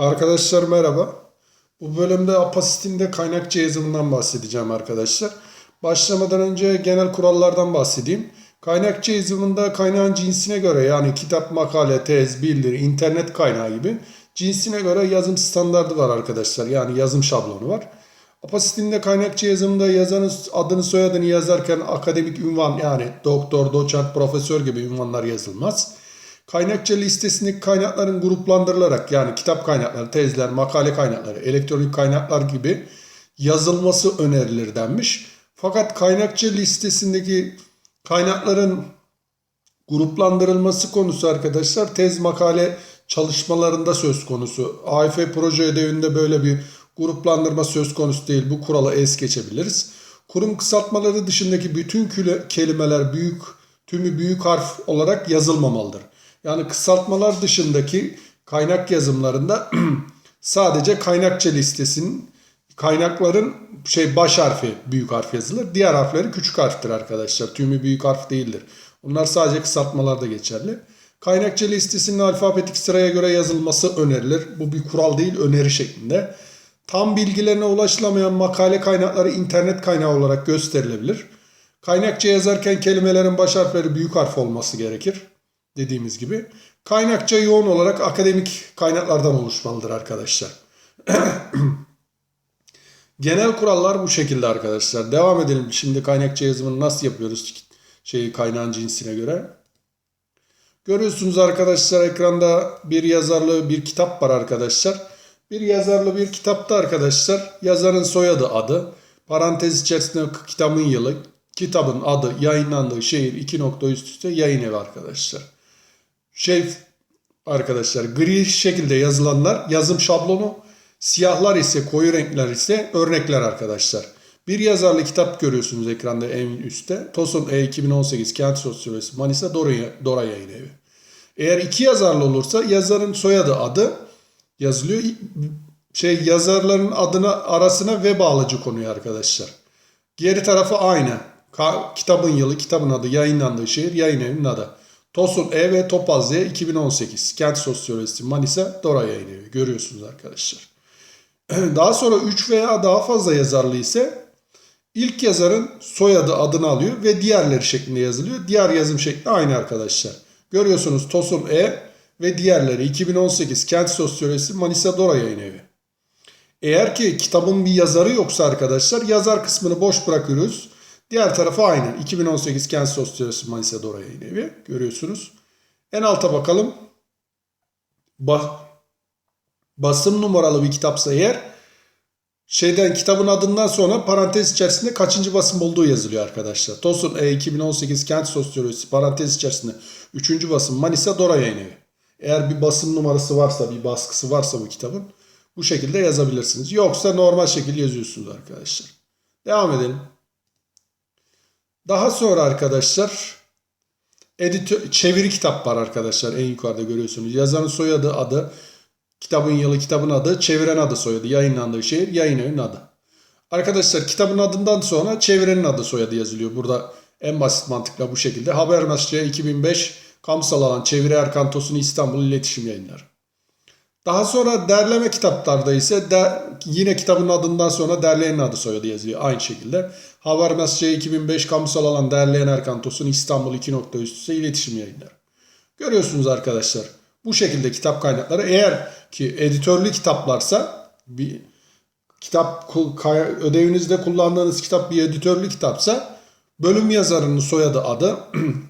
Arkadaşlar merhaba. Bu bölümde Apasit'in kaynakça yazımından bahsedeceğim arkadaşlar. Başlamadan önce genel kurallardan bahsedeyim. Kaynakça yazımında kaynağın cinsine göre yani kitap, makale, tez, bildiri, internet kaynağı gibi cinsine göre yazım standardı var arkadaşlar. Yani yazım şablonu var. Apasit'in kaynakça yazımında yazanın adını soyadını yazarken akademik ünvan yani doktor, doçent, profesör gibi ünvanlar yazılmaz. Kaynakça listesindeki kaynakların gruplandırılarak yani kitap kaynakları, tezler, makale kaynakları, elektronik kaynaklar gibi yazılması önerilir denmiş. Fakat kaynakça listesindeki kaynakların gruplandırılması konusu arkadaşlar tez makale çalışmalarında söz konusu. AIF proje ödevinde böyle bir gruplandırma söz konusu değil. Bu kuralı es geçebiliriz. Kurum kısaltmaları dışındaki bütün kelimeler büyük tümü büyük harf olarak yazılmamalıdır. Yani kısaltmalar dışındaki kaynak yazımlarında sadece kaynakça listesinin kaynakların şey baş harfi büyük harf yazılır. Diğer harfleri küçük harftir arkadaşlar. Tümü büyük harf değildir. Bunlar sadece kısaltmalarda geçerli. Kaynakça listesinin alfabetik sıraya göre yazılması önerilir. Bu bir kural değil, öneri şeklinde. Tam bilgilerine ulaşılamayan makale kaynakları internet kaynağı olarak gösterilebilir. Kaynakça yazarken kelimelerin baş harfleri büyük harf olması gerekir. Dediğimiz gibi. Kaynakça yoğun olarak akademik kaynaklardan oluşmalıdır arkadaşlar. Genel kurallar bu şekilde arkadaşlar. Devam edelim. Şimdi kaynakça yazımını nasıl yapıyoruz şeyi kaynağın cinsine göre. Görüyorsunuz arkadaşlar ekranda bir yazarlı bir kitap var arkadaşlar. Bir yazarlı bir kitapta arkadaşlar yazarın soyadı adı, parantez içerisinde kitabın yılı, kitabın adı, yayınlandığı şehir, iki nokta üst üste yayın evi arkadaşlar. Şey arkadaşlar gri şekilde yazılanlar yazım şablonu, siyahlar ise koyu renkler ise örnekler arkadaşlar. Bir yazarlı kitap görüyorsunuz ekranda en üstte. Tosun E 2018 Kent Sosyolojisi Manisa Dora, Dora Yayın Evi. Eğer iki yazarlı olursa yazarın soyadı adı yazılıyor. Şey yazarların adına arasına ve bağlacı konuyor arkadaşlar. Geri tarafı aynı. Ka- kitabın yılı, kitabın adı, yayınlandığı şehir, yayın evinin adı. Tosun E ve Topaz Z 2018. Kent Sosyolojisi Manisa Dora Yayın Evi. Görüyorsunuz arkadaşlar. Daha sonra 3 veya daha fazla yazarlı ise ilk yazarın soyadı adını alıyor ve diğerleri şeklinde yazılıyor. Diğer yazım şekli aynı arkadaşlar. Görüyorsunuz Tosun E ve diğerleri 2018 Kent Sosyolojisi Manisa Dora Yayın Evi. Eğer ki kitabın bir yazarı yoksa arkadaşlar yazar kısmını boş bırakıyoruz. Diğer tarafı aynı. 2018 Kent Sosyolojisi Manisa Dora Yayın Evi. Görüyorsunuz. En alta bakalım. Ba basım numaralı bir kitapsa eğer şeyden kitabın adından sonra parantez içerisinde kaçıncı basım olduğu yazılıyor arkadaşlar. Tosun E 2018 Kent Sosyolojisi parantez içerisinde 3. basım Manisa Dora Yayın Evi. Eğer bir basım numarası varsa, bir baskısı varsa bu kitabın bu şekilde yazabilirsiniz. Yoksa normal şekilde yazıyorsunuz arkadaşlar. Devam edelim. Daha sonra arkadaşlar editör, çeviri kitap var arkadaşlar en yukarıda görüyorsunuz. Yazarın soyadı adı, kitabın yılı, kitabın adı, çeviren adı soyadı, yayınlandığı şehir, yayın evinin adı. Arkadaşlar kitabın adından sonra çevirenin adı soyadı yazılıyor. Burada en basit mantıkla bu şekilde. Habermasya 2005 kamusal alan çeviri Erkan Tosun İstanbul İletişim Yayınları. Daha sonra derleme kitaplarda ise de, yine kitabın adından sonra derleyenin adı soyadı yazıyor aynı şekilde. Habermasya 2005 kamusal alan derleyen Erkan Tosun İstanbul 2 nokta üst üste iletişim yayınları. Görüyorsunuz arkadaşlar. Bu şekilde kitap kaynakları eğer ki editörlü kitaplarsa bir kitap ödevinizde kullandığınız kitap bir editörlü kitapsa bölüm yazarının soyadı adı,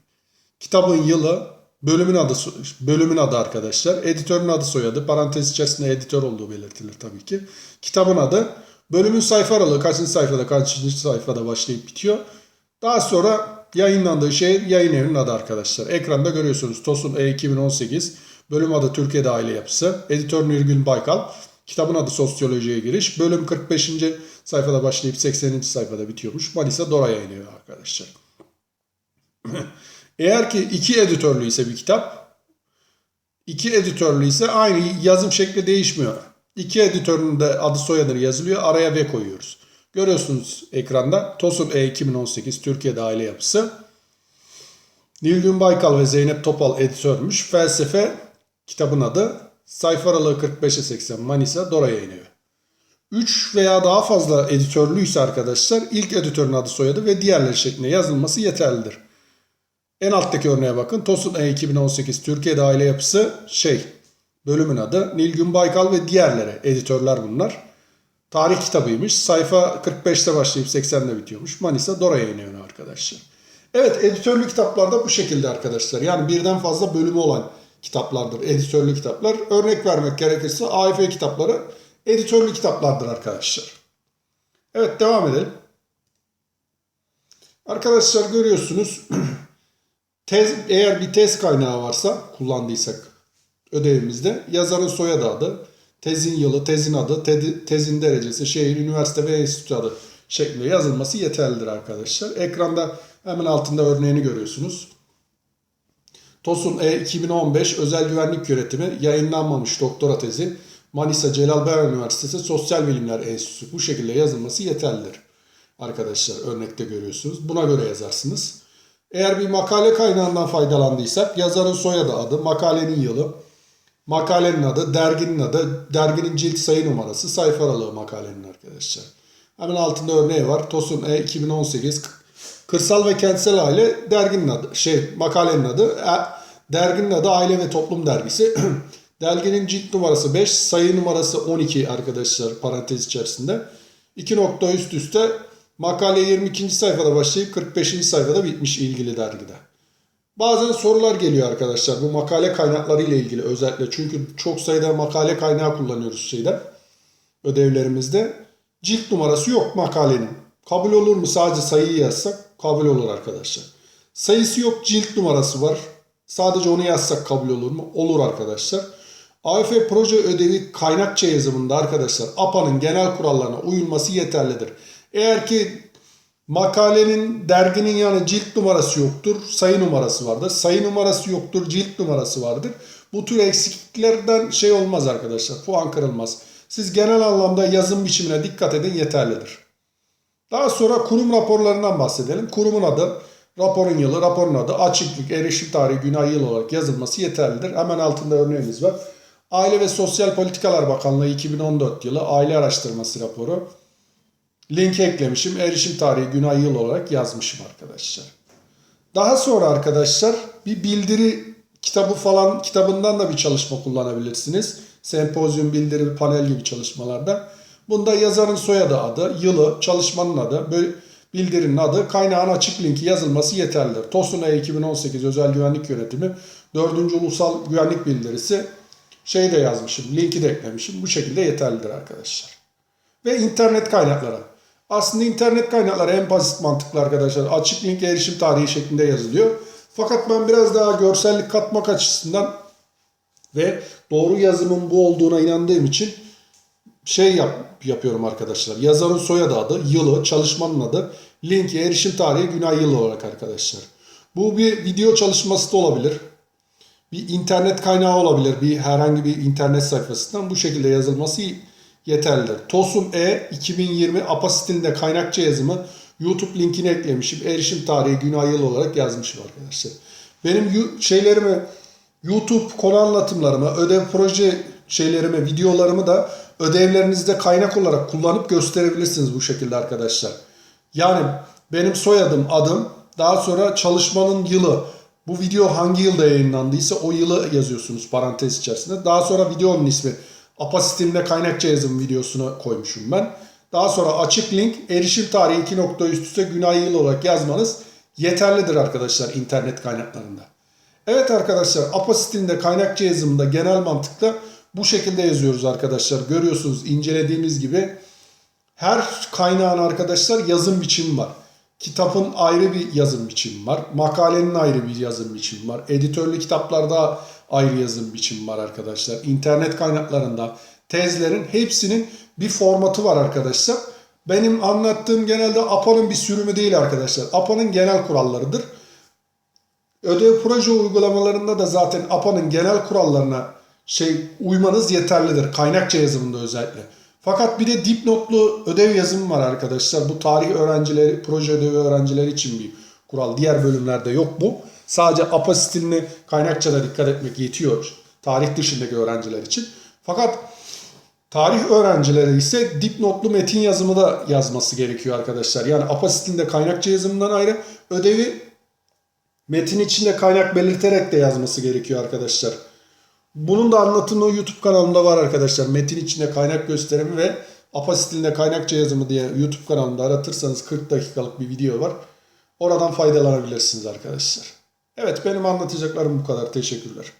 kitabın yılı, bölümün adı bölümün adı arkadaşlar, editörün adı soyadı, parantez içerisinde editör olduğu belirtilir tabii ki. Kitabın adı, bölümün sayfa aralığı kaçıncı sayfada kaçıncı sayfada başlayıp bitiyor. Daha sonra yayınlandığı şehir yayın evinin adı arkadaşlar. Ekranda görüyorsunuz Tosun E 2018, bölüm adı Türkiye'de aile yapısı, editör Nurgül Baykal, Kitabın adı Sosyolojiye giriş. Bölüm 45. sayfada başlayıp 80. sayfada bitiyormuş. Manisa Dora yayınlıyor arkadaşlar. Eğer ki iki editörlü ise bir kitap, iki editörlü ise aynı yazım şekli değişmiyor. İki editörün de adı soyadı yazılıyor. Araya ve koyuyoruz. Görüyorsunuz ekranda Tosun E 2018 Türkiye'de aile yapısı. Nilgün Baykal ve Zeynep Topal editörmüş. Felsefe kitabın adı. sayfa aralığı 45'e 80 Manisa Dora Yayın Evi. 3 veya daha fazla editörlüyse arkadaşlar ilk editörün adı soyadı ve diğerleri şeklinde yazılması yeterlidir. En alttaki örneğe bakın. Tosun E 2018 Türkiye'de aile yapısı şey bölümün adı Nilgün Baykal ve diğerleri editörler bunlar. Tarih kitabıymış. Sayfa 45'te başlayıp 80'de bitiyormuş. Manisa Dora Yayın Evi arkadaşlar. Evet editörlü kitaplarda bu şekilde arkadaşlar. Yani birden fazla bölümü olan kitaplardır editörlü kitaplar. Örnek vermek gerekirse AIF kitapları editörlü kitaplardır arkadaşlar. Evet devam edelim. Arkadaşlar görüyorsunuz tez, eğer bir tez kaynağı varsa kullandıysak ödevimizde yazarın soyadı adı, tezin yılı, tezin adı, tedi- tezin derecesi, şehir, üniversite ve enstitü adı şeklinde yazılması yeterlidir arkadaşlar. Ekranda hemen altında örneğini görüyorsunuz. TOS'un E 2015 Özel Güvenlik Yönetimi yayınlanmamış doktora tezi Manisa Celal Bayar Üniversitesi Sosyal Bilimler Enstitüsü bu şekilde yazılması yeterlidir. Arkadaşlar örnekte görüyorsunuz. Buna göre yazarsınız. Eğer bir makale kaynağından faydalandıysak yazarın soyadı adı, makalenin yılı, makalenin adı, derginin adı, derginin cilt sayı numarası, sayfa aralığı makalenin arkadaşlar. Hemen altında örneği var. TOS'un E 2018 Kırsal ve Kentsel Aile derginin adı, şey makalenin adı, e, derginin adı Aile ve Toplum Dergisi. Derginin cilt numarası 5, sayı numarası 12 arkadaşlar parantez içerisinde. 2 nokta üst üste makale 22. sayfada başlayıp 45. sayfada bitmiş ilgili dergide. Bazen sorular geliyor arkadaşlar bu makale kaynakları ile ilgili özellikle. Çünkü çok sayıda makale kaynağı kullanıyoruz şeyde ödevlerimizde. Cilt numarası yok makalenin. Kabul olur mu sadece sayıyı yazsak? Kabul olur arkadaşlar. Sayısı yok cilt numarası var. Sadece onu yazsak kabul olur mu? Olur arkadaşlar. AFP proje ödevi kaynakça yazımında arkadaşlar APA'nın genel kurallarına uyulması yeterlidir. Eğer ki makalenin derginin yani cilt numarası yoktur, sayı numarası vardır. Sayı numarası yoktur, cilt numarası vardır. Bu tür eksikliklerden şey olmaz arkadaşlar. Puan kırılmaz. Siz genel anlamda yazım biçimine dikkat edin yeterlidir. Daha sonra kurum raporlarından bahsedelim. Kurumun adı, raporun yılı, raporun adı, açıklık, erişim tarihi, günah yıl olarak yazılması yeterlidir. Hemen altında örneğimiz var. Aile ve Sosyal Politikalar Bakanlığı 2014 yılı aile araştırması raporu. Link eklemişim. Erişim tarihi, günah yıl olarak yazmışım arkadaşlar. Daha sonra arkadaşlar bir bildiri kitabı falan kitabından da bir çalışma kullanabilirsiniz. Sempozyum, bildiri, panel gibi çalışmalarda. Bunda yazarın soyadı adı, yılı, çalışmanın adı, bildirinin adı, kaynağın açık linki yazılması yeterlidir. TOSUNA 2018 Özel Güvenlik Yönetimi 4. Ulusal Güvenlik Bildirisi şey de yazmışım, linki de eklemişim. Bu şekilde yeterlidir arkadaşlar. Ve internet kaynakları. Aslında internet kaynakları en basit mantıklı arkadaşlar. Açık link erişim tarihi şeklinde yazılıyor. Fakat ben biraz daha görsellik katmak açısından ve doğru yazımın bu olduğuna inandığım için şey yap, yapıyorum arkadaşlar. Yazarın soyadı adı, yılı, çalışmanın adı, linki, erişim tarihi, günah yılı olarak arkadaşlar. Bu bir video çalışması da olabilir. Bir internet kaynağı olabilir. Bir herhangi bir internet sayfasından bu şekilde yazılması yeterlidir. Tosun E 2020 Apasit'inde kaynakça yazımı YouTube linkini eklemişim. Erişim tarihi, günah yıl olarak yazmışım arkadaşlar. Benim şeylerimi YouTube konu anlatımlarımı, ödev proje şeylerimi, videolarımı da ödevlerinizde kaynak olarak kullanıp gösterebilirsiniz bu şekilde arkadaşlar. Yani benim soyadım, adım, daha sonra çalışmanın yılı. Bu video hangi yılda yayınlandıysa o yılı yazıyorsunuz parantez içerisinde. Daha sonra videonun ismi. Apasitinde kaynakça yazım videosunu koymuşum ben. Daha sonra açık link, erişim tarihi 2 nokta üst üste günah yıl olarak yazmanız yeterlidir arkadaşlar internet kaynaklarında. Evet arkadaşlar Apasitinde kaynakça yazımında genel mantıkla bu şekilde yazıyoruz arkadaşlar. Görüyorsunuz incelediğimiz gibi her kaynağın arkadaşlar yazım biçimi var. Kitapın ayrı bir yazım biçimi var. Makalenin ayrı bir yazım biçimi var. Editörlü kitaplarda ayrı yazım biçimi var arkadaşlar. İnternet kaynaklarında tezlerin hepsinin bir formatı var arkadaşlar. Benim anlattığım genelde APA'nın bir sürümü değil arkadaşlar. APA'nın genel kurallarıdır. Ödev proje uygulamalarında da zaten APA'nın genel kurallarına şey uymanız yeterlidir. Kaynakça yazımında özellikle. Fakat bir de dipnotlu ödev yazımı var arkadaşlar. Bu tarih öğrencileri, proje ödevi öğrencileri için bir kural. Diğer bölümlerde yok bu. Sadece APA stiline kaynakçada dikkat etmek yetiyor. Tarih dışındaki öğrenciler için. Fakat tarih öğrencileri ise dipnotlu metin yazımı da yazması gerekiyor arkadaşlar. Yani APA stilinde kaynakça yazımından ayrı ödevi metin içinde kaynak belirterek de yazması gerekiyor arkadaşlar. Bunun da anlatımı YouTube kanalımda var arkadaşlar. Metin içinde kaynak gösterimi ve APA stilinde kaynakça yazımı diye YouTube kanalımda aratırsanız 40 dakikalık bir video var. Oradan faydalanabilirsiniz arkadaşlar. Evet benim anlatacaklarım bu kadar. Teşekkürler.